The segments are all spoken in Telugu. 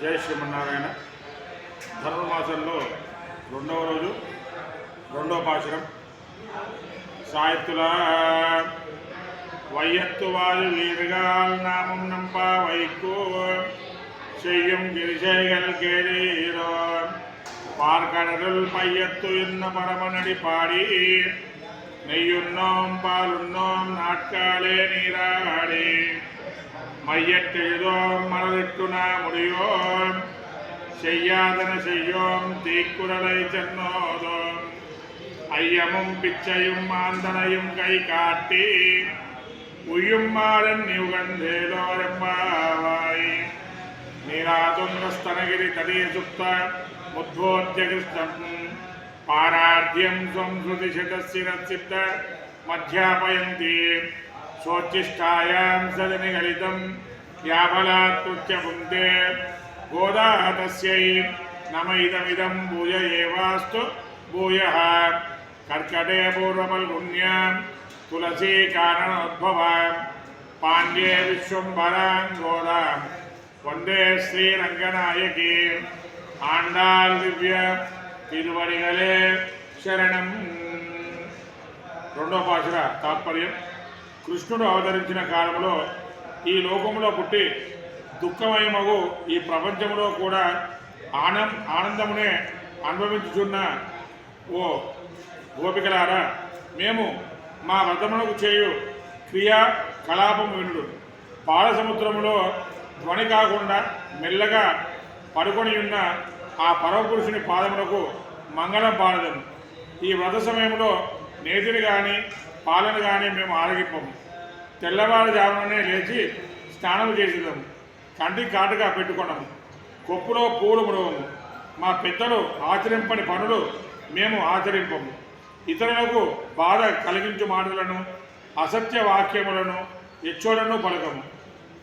జై శ్రీమన్నారాయణ ధనుర్మాసంలో రెండవ రోజు రెండవ పాశురం సాయత్తుల వైయత్తు వారు వీరుగాల్ నామం నంప వైకో செய்யும் கிரிசைகள் கேளீரோ பார்க்கடலுள் பையத்து இன்ன பரமனடி பாடி நெய்யுண்ணோம் பாலுண்ணோம் நாட்காலே நீராடி மையற்றெழுதோம் மனதிற்குணா முடியோம். செய்யாதன செய்யோம் தீக்குறளை சென்னோதோம். ஐயமும் பிச்சையும் மாந்தனையும் கை காட்டி உயும் மாறன் நிகழ்ந்தேலோரம்பாவாய் நீராதுங்கஸ்தனகிரி தனிய சுப்த உத்வோத்தியகிருஷ்ணம் பாரார்த்தியம் ஸ்வம் ஸ்ருதிஷிதசிரசித்த மத்தியாபயந்தீம் సదని గలితం యాబలాత్కృత్య పుంతే గోదా తస్యై నమ ఇదమిదం భూయ ఏవాస్తు భూయ. కర్కటే పూర్వమల్గుణ్యాం తులసీ కారణోద్భవ. పాండ్యే విశ్వంభరాం గోదాం వందే శ్రీరంగనాయకి. ఆండాల్ దివ్య తిరువడిగలే శరణం. రెండో పాశుర తాత్పర్యం. కృష్ణుడు అవతరించిన కాలంలో ఈ లోకంలో పుట్టి దుఃఖమయమగు ఈ ప్రపంచంలో కూడా ఆనం ఆనందమునే అనుభవించుచున్న ఓ గోపికలారా మేము మా వ్రతమునకు చేయు క్రియా కలాపం వినుడు. పాల ధ్వని కాకుండా మెల్లగా పడుకొని ఉన్న ఆ పరమపురుషుని పాదములకు మంగళం పాడదము. ఈ వ్రత సమయంలో నేతిని కానీ పాలన కానీ మేము ఆరగిప్పము తెల్లవారుజామునే లేచి స్నానం చేసేదాము. కంటికి కాటుగా పెట్టుకున్నాము కొప్పులో పూలు ముడవము. మా పెద్దలు ఆచరింపని పనులు మేము ఆచరింపము. ఇతరులకు బాధ కలిగించు మాటలను అసత్య వాక్యములను హెచ్చులను పలకము.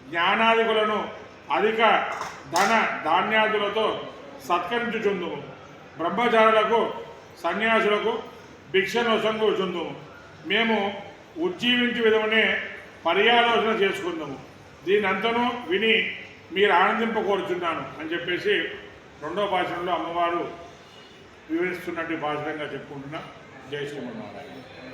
జ్ఞానాదికులను అధిక ధన ధాన్యాదులతో సత్కరించుచుందుము. బ్రహ్మచారులకు సన్యాసులకు భిక్షను చుందుము మేము ఉజ్జీవించే విధమనే పర్యాలోచన చేసుకుందాము. దీనంతను విని మీరు ఆనందింపకోరుచున్నాను అని చెప్పేసి రెండో భాషలో అమ్మవారు వివరిస్తున్నట్టు భాషంగా చెప్పుకుంటున్నా. జై శ్రీమన్నారాయణ.